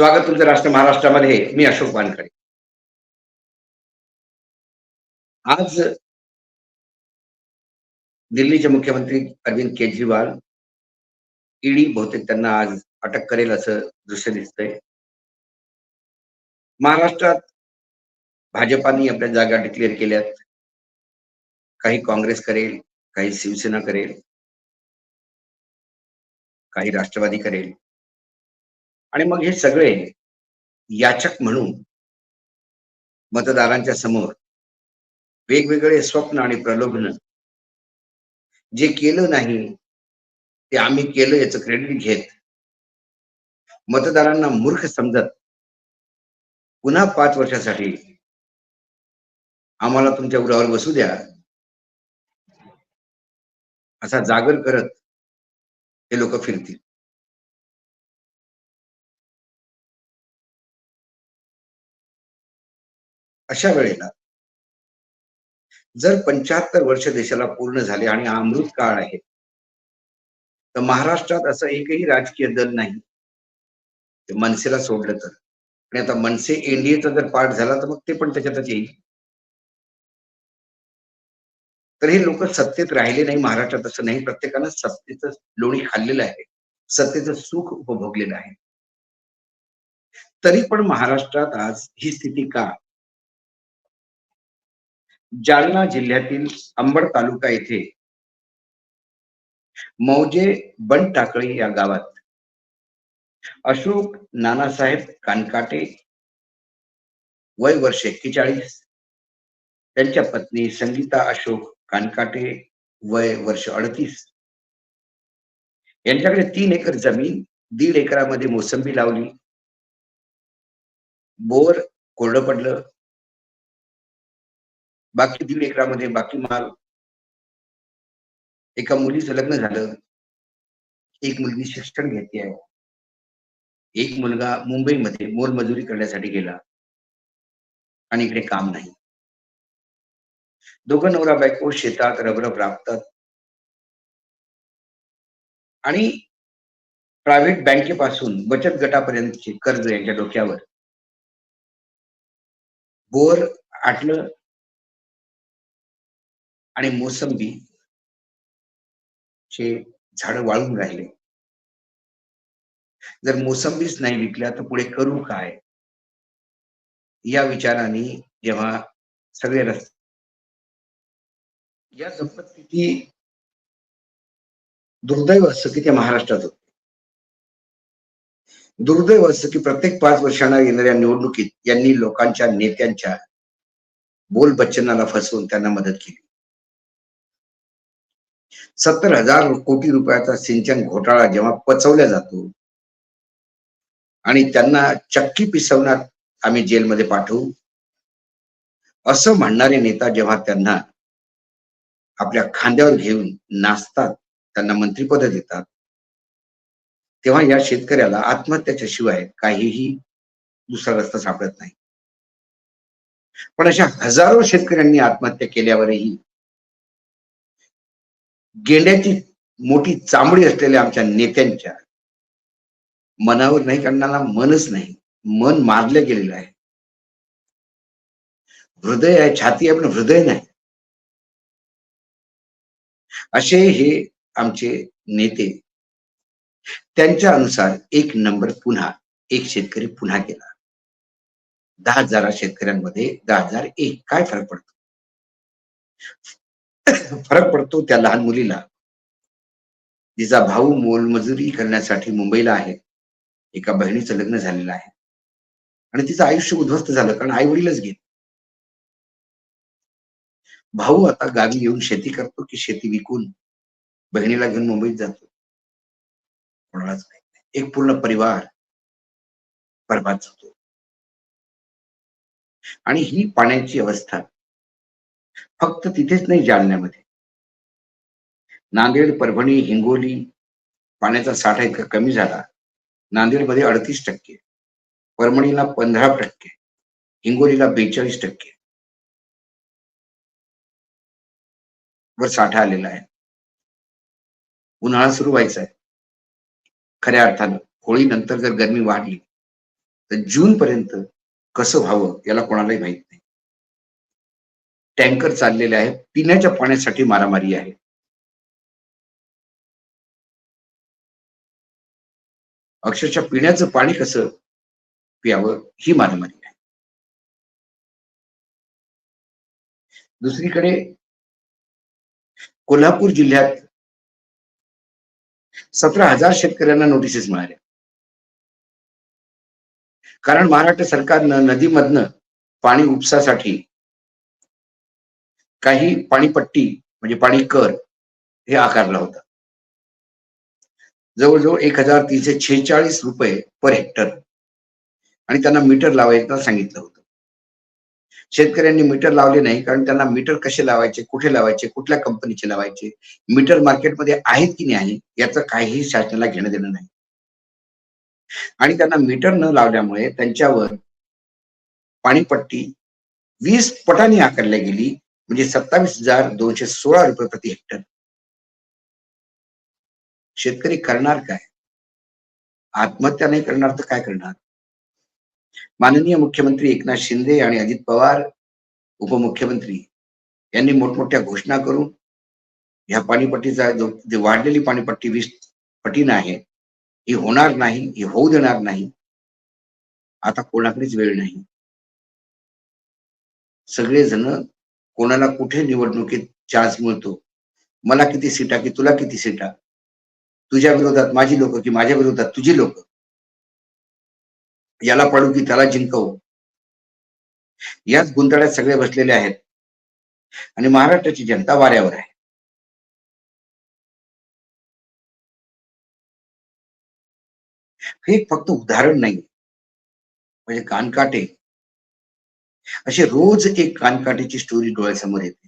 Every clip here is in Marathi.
स्वागत तुमचं राष्ट्र महाराष्ट्रामध्ये. मी अशोक वानखडे. आज दिल्लीचे मुख्यमंत्री अरविंद केजरीवाल ईडी बहुतेक त्यांना आज अटक करेल असं दृश्य दिसतंय. महाराष्ट्रात भाजपाने आपल्या जागा डिक्लेअर केल्यात. काही काँग्रेस करेल काही शिवसेना करेल काही राष्ट्रवादी करेल. आणि मग हे सगळे याचक म्हणून मतदारांच्या समोर वेगवेगळे स्वप्न आणि प्रलोभन जे केलं नाही ते आम्ही केलं याचं क्रेडिट घेत. मतदारांना मूर्ख समजत पुन्हा पाच वर्षासाठी आम्हाला तुमच्या उरावर बसू द्या. असा जागर करत हे लोक फिरतील. अशा वेळेला जर पंच्याहत्तर वर्ष देशाला पूर्ण झाले आणि अमृत काळ आहे तर महाराष्ट्रात असं एकही राजकीय दल नाही ते मनसेला सोडलं तर. आणि आता मनसे एनडीएचा जर पार्ट झाला तर मग ते पण त्याच्यातच येईल. तर हे लोक सत्तेत राहिले नाही महाराष्ट्रात असं नाही. प्रत्येकानं सत्तेचं लोणी खाल्लेलं आहे. सत्तेचं सुख उपभोगलेलं आहे. तरी पण महाराष्ट्रात आज ही स्थिती का? जालना जिल्ह्यातील अंबड तालुका येथे मौजे बन टाकळी या गावात अशोक नानासाहेब कानकाटे वय वर्ष एक्केचाळीस त्यांच्या पत्नी संगीता अशोक कानकाटे वय वर्ष अडतीस. यांच्याकडे तीन एकर जमीन दीड एकरामध्ये मोसंबी लावली. बोर कोरडं पडलं. बाकी दीड एकरामध्ये बाकी माल. एका मुलीचं लग्न झालं. एक मुलगी शिक्षण घेते आहे. एक मुलगा मुंबईमध्ये मोलमजुरी करण्यासाठी गेला. आणि इकडे काम नाही. दोघं नवरा बायको शेतात रबरब राबतात. आणि प्रायव्हेट बँकेपासून बचत गटापर्यंतचे कर्ज यांच्या डोक्यावर. बोर आटलं. आणि मोसंबी चे झाड वाळून राहिले. जर मोसंबीच नाही विकल्या तर पुढे करू काय? या विचाराने जेव्हा सगळे रस्ते या संपत्ती दुर्दैव असं की ते महाराष्ट्रात होते. दुर्दैव असं की प्रत्येक पाच वर्षांना येणाऱ्या निवडणुकीत यांनी लोकांच्या नेत्यांच्या बोल बच्चनाला फसवून त्यांना मदत केली. सत्तर हजार कोटी रुपयाचा सिंचन घोटाळा जेव्हा पचवला जातो आणि त्यांना चक्की पिसवण्यात आम्ही जेलमध्ये पाठवू असं म्हणणारे नेता जेव्हा त्यांना आपल्या खांद्यावर घेऊन नाचतात त्यांना मंत्रिपद देतात तेव्हा या शेतकऱ्याला आत्महत्याच्या शिवाय काहीही दुसरा रस्ता सापडत नाही. पण अशा हजारो शेतकऱ्यांनी आत्महत्या केल्यावरही गेंड्याची मोठी चांबडी असलेल्या आमच्या नेत्यांच्या मनावर नाही करणारा मनच नाही. मन मारलं गेलेलं आहे. हृदय आहे छाती आहे पण हृदय नाही. असे हे आमचे नेते त्यांच्या अनुसार एक नंबर पुन्हा एक शेतकरी पुन्हा गेला. दहा हजार शेतकऱ्यांमध्ये दहा हजार एक. काय फरक पडतो? फरक पडतो त्या लहान मुलीला. तिचा भाऊ मोलमजुरी करण्यासाठी मुंबईला आहे. एका बहिणीचं लग्न झालेलं आहे. आणि तिचं आयुष्य उद्ध्वस्त झालं कारण आई वडीलच घेत भाऊ आता गावी येऊन शेती करतो की शेती विकून बहिणीला घेऊन मुंबईत जातो. कोणालाच माहीत नाही. एक पूर्ण परिवार बरबाद होतो. आणि ही पाण्याची अवस्था फक्त तिथेच नाही जालन्यामध्ये. नांदेड परभणी हिंगोली पाण्याचा साठा इतका कमी झाला. नांदेडमध्ये अडतीस टक्के परभणीला पंधरा टक्के हिंगोलीला बेचाळीस टक्के. वर साठा आलेला आहे. उन्हाळा सुरू व्हायचा आहे. खऱ्या अर्थानं होळी नंतर जर गर्मी वाढली तर जून पर्यंत कसं व्हावं याला कोणालाही माहीत नाही. टँकर चाललेले आहेत. पिण्याच्या पाण्यासाठी मारामारी आहे. अक्षरशः पिण्याचं पाणी कसं प्यावं ही मारामारी आहे. दुसरीकडे कोल्हापूर जिल्ह्यात सतरा हजार शेतकऱ्यांना नोटिसेस मिळाल्या कारण महाराष्ट्र सरकारनं नदीमधनं पाणी उपसासाठी काही पाणीपट्टी म्हणजे पाणी कर हे आकारला होता. जवळजवळ एक हजार तीनशे छेचाळीस रुपये पर हेक्टर आणि त्यांना मीटर लावायला सांगितलं होतं. शेतकऱ्यांनी मीटर लावले नाही कारण त्यांना मीटर कसे लावायचे कुठे लावायचे कुठल्या कंपनीचे लावायचे मीटर मार्केटमध्ये आहेत की नाही याचं काहीही शासनाला घेणं देणं नाही. आणि त्यांना मीटर न लावल्यामुळे त्यांच्यावर पाणीपट्टी वीस पटांनी आकारल्या गेली. म्हणजे सत्तावीस हजार दोनशे सोळा रुपये प्रति हेक्टर. शेतकरी करणार काय? आत्महत्या नाही करणार तर काय करणार? माननीय मुख्यमंत्री एकनाथ शिंदे आणि अजित पवार उपमुख्यमंत्री यांनी मोठमोठ्या घोषणा करून ह्या पाणीपट्टीचा जो जे वाढलेली पाणीपट्टी वीस पटीनं आहे ही होणार नाही ही होऊ देणार नाही. आता कोणाकडेच वेळ नाही. सगळेजण कोणाला कुठे निवडणुकीत चान्स मिळतो? मला किती सीटा की तुला किती सीटा? तुझ्या विरोधात माझी लोक की माझ्या विरोधात तुझी लोक? याला पडू की त्याला जिंकवू? याच गुंतड्यात सगळे बसलेले आहेत. आणि महाराष्ट्राची जनता वाऱ्यावर आहे. हे फक्त उदाहरण नाही म्हणजे कानकाटे अशी रोज एक कानकाठीची स्टोरी डोळ्यासमोर येते.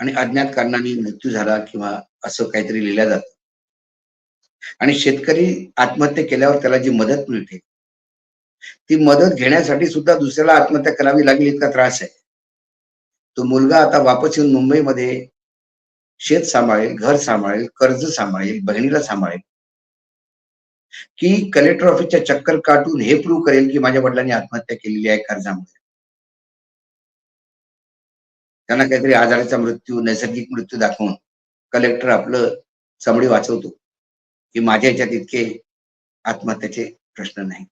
आणि अज्ञात कारणाने मृत्यू झाला किंवा असं काहीतरी लिहिल्या जात. आणि शेतकरी आत्महत्या केल्यावर त्याला जी मदत मिळते ती मदत घेण्यासाठी सुद्धा दुसऱ्याला आत्महत्या करावी लागली इतका त्रास आहे. तो मुलगा आता वापस येऊन मुंबईमध्ये शेत सांभाळेल घर सांभाळेल कर्ज सांभाळेल बहिणीला सांभाळेल. की कलेक्टर ऑफिसच्या चक्कर काटून हे प्रूव्ह करेल की माझ्या वडिलांनी आत्महत्या केलेली आहे कर्जामुळे. त्यांना काहीतरी आजाराचा मृत्यू नैसर्गिक मृत्यू दाखवून कलेक्टर आपलं चमडी वाचवतो की माझ्या याच्यात इतके आत्महत्याचे प्रश्न नाहीत.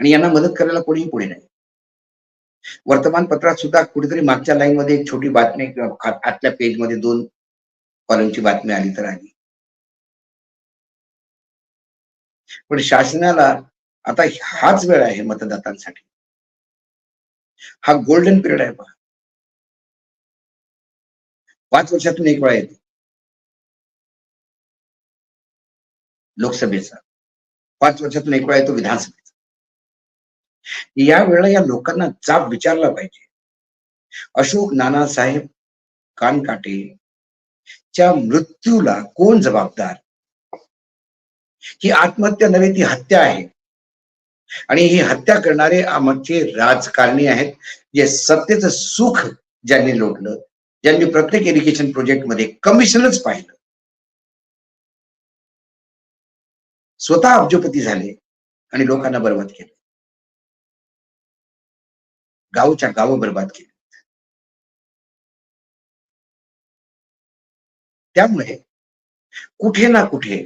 आणि यांना मदत करायला कोणीही पुढे नाही. वर्तमानपत्रात सुद्धा कुठेतरी मागच्या लाईन मध्ये एक छोटी बातमी किंवा आतल्या पेजमध्ये दोन कॉलमची बातमी आली तर आली. पण शासनाला आता हाच वेळ आहे मतदातांसाठी. हा गोल्डन पिरियड आहे पहा. पाच वर्षातून एक वेळा येते. लोकसभेचा. पाच वर्षातून एक वेळा येतो विधानसभेचा. या वेळेला या लोकांना जाब विचारला पाहिजे. अशोक नानासाहेब कानकाटे च्या मृत्यूला कोण जबाबदार? ही आत्महत्या नव्हे ती हत्या आहे. आणि ही हत्या करणारे आमचे राजकारणी आहेत जे सत्तेचं सुख ज्यांनी लोटलं ज्यांनी प्रत्येक एज्युकेशन प्रोजेक्टमध्ये कमिशनच पाहिलं. स्वतः अब्जोपती झाले आणि लोकांना बरबाद केले. गावच्या गाव बरबाद केली. त्यामुळे कुठे ना कुठे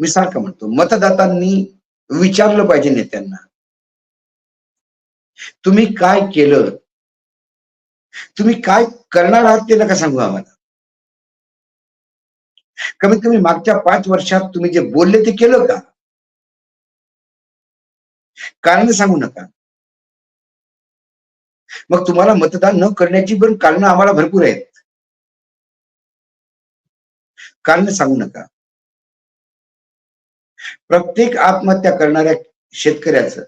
मी सारखं म्हणतो मतदातांनी विचारलं पाहिजे नेत्यांना तुम्ही काय केलं? तुम्ही काय करणार आहात ते नका सांगू आम्हाला. कमीत कमी मागच्या पाच वर्षात तुम्ही जे बोलले ते केलं का? कारण सांगू नका. मग तुम्हाला मतदान न करण्याची पण कारणं आम्हाला भरपूर आहेत. कारण सांगू नका. प्रत्येक आत्महत्या करणाऱ्या शेतकऱ्याचं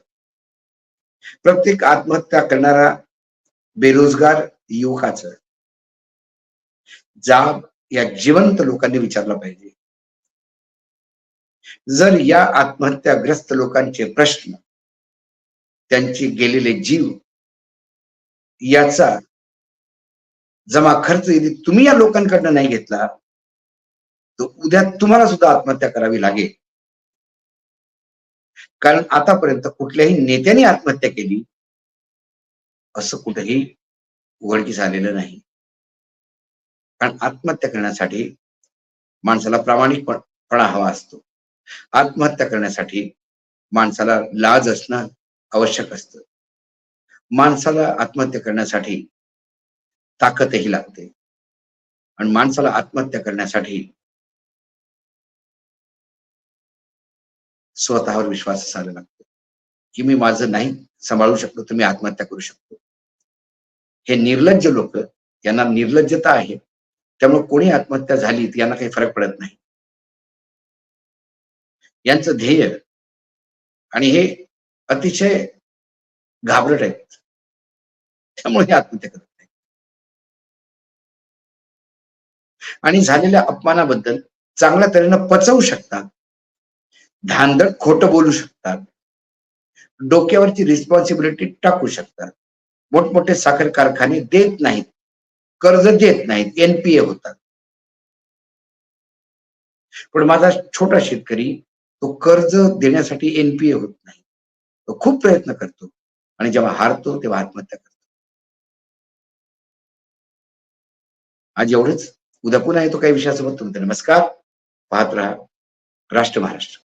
प्रत्येक आत्महत्या करणारा बेरोजगार युवकाचं जाब या जिवंत लोकांनी विचारला पाहिजे. जर या आत्महत्याग्रस्त लोकांचे प्रश्न त्यांचे गेलेले जीव याचा जमा खर्च यदि तुम्ही या लोकांकडनं नाही घेतला उद्या तुम्हाला सुद्धा आत्महत्या करावी लागेल. कारण आतापर्यंत कुठल्याही नेत्याने आत्महत्या केली असं कुठेही उघडकीस आलेलं नाही. कारण आत्महत्या करण्यासाठी माणसाला प्रामाणिकपणा हवा असतो. आत्महत्या करण्यासाठी माणसाला लाज असणं आवश्यक असतं. माणसाला आत्महत्या करण्यासाठी ताकदही लागते. आणि माणसाला आत्महत्या करण्यासाठी स्वतःवर विश्वास असायला लागतो. की मी माझं नाही सांभाळू शकतो तर मी आत्महत्या करू शकतो. हे निर्लज्ज लोक यांना निर्लज्जता आहे. त्यामुळे कोणी आत्महत्या झाली तर यांना काही फरक पडत नाही. यांचं ध्येय आणि हे अतिशय घाबरट आहेत. त्यामुळे हे आत्महत्या करत नाही आणि झालेल्या अपमानाबद्दल चांगल्या तऱ्हेनं पचवू शकतात धांदळ खोट बोलू शकतात. डोक्यावरची रिस्पॉन्सिबिलिटी टाकू शकतात. मोठमोठे साखर कारखाने देत नाहीत. कर्ज देत नाहीत. एनपीए होतात. पण माझा छोटा शेतकरी तो कर्ज देण्यासाठी एनपीए होत नाही. तो खूप प्रयत्न करतो. आणि जेव्हा हारतो तेव्हा आत्महत्या करतो. आज एवढंच. उद्या पुन्हा येतो काही विषयासोबत तुमचं. नमस्कार. पाहत राहा. राष्ट्र महाराष्ट्र.